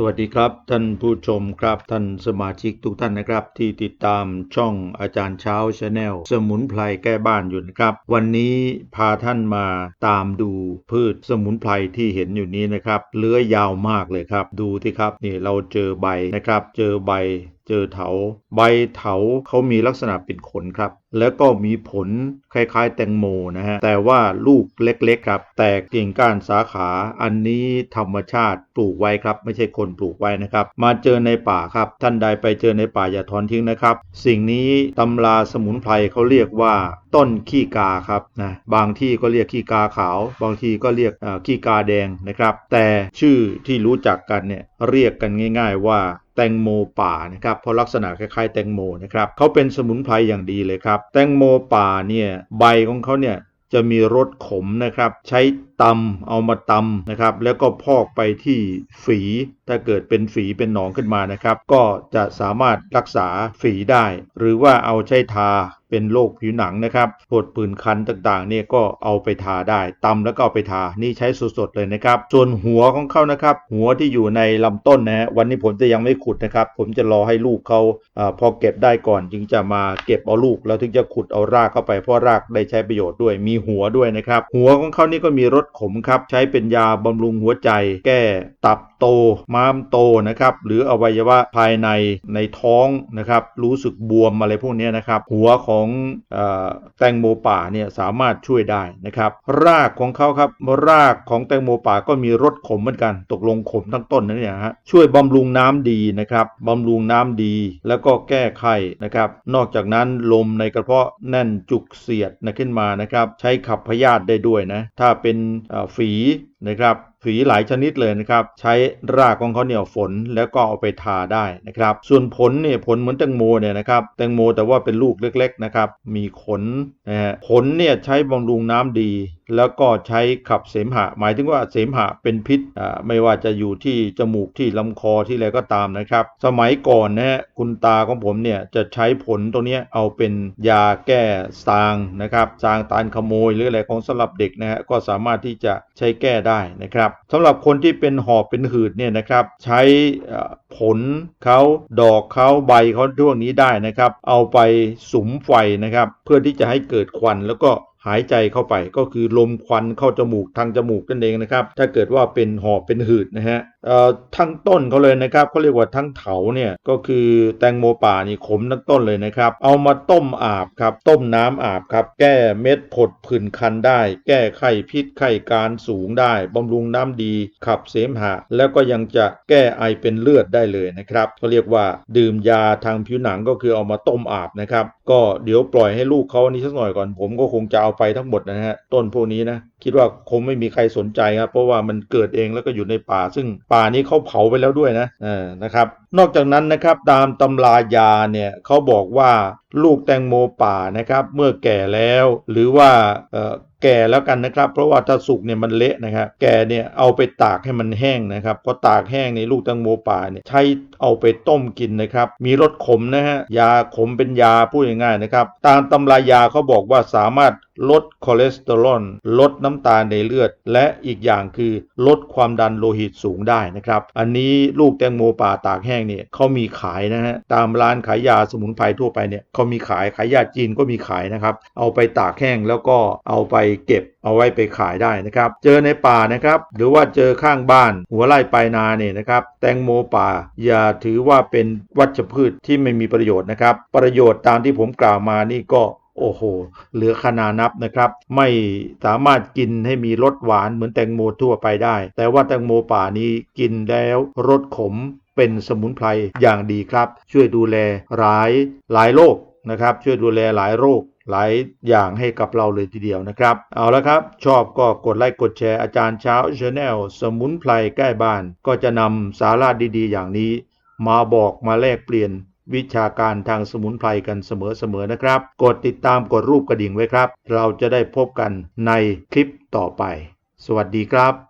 สวัสดีครับท่านผู้ชมครับท่านสมาชิกทุกท่านนะครับ ที่ติดตามช่องอาจารย์เช้าชาแนลสมุนไพรแก้บ้านอยู่นะครับ วันนี้พาท่านมาตามดูพืชสมุนไพรที่เห็นอยู่นี้นะครับเลื้อยยาวมากเลยครับ ดูที่ครับนี่เราเจอใบนะครับ เจอใบ เจอเถา ใบเถาเขามีลักษณะเป็นขนครับ แล้วก็มีผลคล้าย ๆ แตงโมนะฮะ แต่ว่าลูกเล็กๆครับ แตกกิ่งก้านสาขาอันนี้ธรรมชาติปลูกไว้ครับ ไม่ใช่คนปลูกไว้นะครับ มาเจอในป่าครับ ท่านใดไปเจอในป่าอย่าถอนทิ้งนะครับ สิ่งนี้ตำราสมุนไพรเขาเรียกว่าต้นขี้กาครับนะบางที่ก็เรียกขี้กาขาว บางทีก็เรียกขี้กาแดงนะครับ แต่ชื่อที่รู้จักกันเนี่ยเรียกกันง่าย ๆ ว่า แตงโมป่านะครับเพราะลักษณะคล้ายๆแตงโมนะครับเขาเป็นสมุนไพรอย่างดีเลยครับ แตงโมป่าเนี่ยใบของเขาเนี่ยจะมีรสขมนะครับ ใช้ ตำเอามาตำนะครับ แล้วก็พอกไปที่ฝีถ้าเกิดเป็นฝีเป็นหนองขึ้นมานะครับ ก็จะสามารถรักษาฝีได้ หรือว่าเอาใช้ทาเป็นโรคผิวหนังนะครับปวดผื่นคันต่างๆ เนี่ยก็เอาไปทาได้ตำแล้วก็เอาไปทา นี่ใช้สดๆเลยนะครับ ส่วนหัวของเขานะครับ หัวที่อยู่ในลำต้นนะฮะ วันนี้ผมจะยังไม่ขุดนะครับ ผมจะรอให้ลูกเขาอพอเก็บได้ก่อน จึงจะมาเก็บเอาลูก แล้วถึงจะขุดเอารากเข้าไป เพราะรากได้ใช้ประโยชน์ด้วย มีหัวด้วยนะครับ หัวของเขานี่ก็มีรสขมครับ ใช้เป็นยาบำรุงหัวใจ แก้ตับโต ม้ามโตนะครับหรืออวัยวะภายในในท้องนะครับรู้สึกบวมอะไรพวกนี้นะครับหัวของอแตงโมป่าเนี่ยสามารถช่วยได้นะครับรากของเขาครับรากของแตงโมป่าก็มีรสขมเหมือนกัน ตกลงขมทั้งต้นนะเนี่ยฮะช่วยบำรุงน้ำดีนะครับบำรุงน้ำดีแล้วก็แก้ไขนะครับนอกจากนั้นลมในกระเพาะแน่นจุกเสียดนะขึ้นมานะครับใช้ขับพยาธิได้ด้วยนะถ้าเป็นฝีนะครับ ฝีหลายชนิดเลยนะครับ ใช้รากของเขาเนี่ยฝนแล้วก็เอาไปทาได้นะครับ ส่วนผลเนี่ยผลเหมือนแตงโมเนี่ยนะครับแตงโมแต่ว่าเป็นลูกเล็กๆนะครับมีขนนะฮะผลเนี่ยใช้บำรุงน้ำดี แล้วก็ใช้ขับเสมหะ หมายถึงว่าเสมหะเป็นพิษอ่าไม่ว่าจะอยู่ที่จมูกที่ลำคอที่อะไรก็ตามนะครับ สมัยก่อนนะฮะคุณตาของผมเนี่ยจะใช้ผลตัวเนี้ยเอาเป็นยาแก้ซางนะครับซางตานขโมยหรืออะไรของสำหรับเด็กนะฮะก็สามารถที่จะใช้แก้ได้นะครับสำหรับคนที่เป็นหอบเป็นหืดเนี่ยนะครับ ใช้ผลเขาดอกเขาใบเขาช่วงนี้ได้นะครับ เอาไปสุมไฟนะครับ เพื่อที่จะให้เกิดควันแล้วก็ หายใจเข้าไปก็คือลมควันเข้าจมูกทางจมูกนั่นเองนะครับ ถ้าเกิดว่าเป็นหอบเป็นหืดนะฮะทั้งต้นเขาเลยนะครับเขาเรียกว่าทั้งเถาเนี่ยก็คือแตงโมป่านี่ขมทั้งต้นเลยนะครับ เอามาต้มอาบครับ ต้มน้ำอาบครับ แก้เม็ดผดผื่นคันได้ แก้ไข้พิษไข้การสูงได้บำรุงน้ำดีขับเสมหะ แล้วก็ยังจะแก้ไอเป็นเลือดได้เลยนะครับเขาเรียกว่าดื่มยาทางผิวหนังก็คือเอามาต้มอาบนะครับ ก็เดี๋ยวปล่อยให้ลูกเขานี่สักหน่อยก่อนผมก็คงจะเอาาไปทั้งหมดนะฮะต้นพวกนี้นะคิดว่าคงไม่มีใครสนใจครับเพราะว่ามันเกิดเองแล้วก็อยู่ในป่า ซึ่งป่านี้เขาเผาไปแล้วด้วยนะเออนะครับ นอกจากนั้นนะครับตามตำรายาเนี่ยเขาบอกว่าลูกแตงโมป่านะครับ เมื่อแก่แล้ว หรือว่า แก่แล้วกันนะครับ เพราะว่าถ้าสุกเนี่ยมันเละนะครับ แก่เนี่ยเอาไปตากให้มันแห้งนะครับพอตากแห้งในลูกแตงโมป่าเนี่ยใช้เอาไปต้มกินนะครับ มีรสขมนะฮะยาขมเป็นยาพูดง่ายๆนะครับ ตามตำรายาเขาบอกว่าสามารถลดคอเลสเตอรอลลดน้ำตาลในเลือด และอีกอย่างคือลดความดันโลหิตสูงได้นะครับ อันนี้ลูกแตงโมป่าตากแห้งเนี่ยเขามีขายนะฮะตามร้านขายยาสมุนไพรทั่วไปเนี่ยเขามีขายขายยาจีนก็มีขายนะครับ เอาไปตากแห้งแล้วก็เอาไปเก็บเอาไว้ไปขายได้นะครับ เจอในป่านะครับ หรือว่าเจอข้างบ้าน หัวไร่ปลายนาเนี่ยนะครับ แตงโมป่า อย่าถือว่าเป็นวัชพืชที่ไม่มีประโยชน์นะครับ ประโยชน์ตามที่ผมกล่าวมานี่ก็โอ้โห เหลือขนานับนะครับ ไม่สามารถกินให้มีรสหวานเหมือนแตงโมทั่วไปได้ แต่ว่าแตงโมป่านี้กินแล้วรสขมเป็นสมุนไพรอย่างดีครับ ช่วยดูแลหลายหลายโรคนะครับ ช่วยดูแลหลายโรค หลายอย่างให้กับเราเลยทีเดียวนะครับ เอาละครับ ชอบก็กดไลค์กดแชร์อาจารย์เช้าชาแนลสมุนไพรใกล้บ้าน ก็จะนำสาระดีๆ อย่างนี้ มาบอกมาแลกเปลี่ยนวิชาการทางสมุนไพรกันเสมอๆนะครับ กดติดตามกดรูปกระดิ่งไว้ครับ เราจะได้พบกันในคลิปต่อไป สวัสดีครับ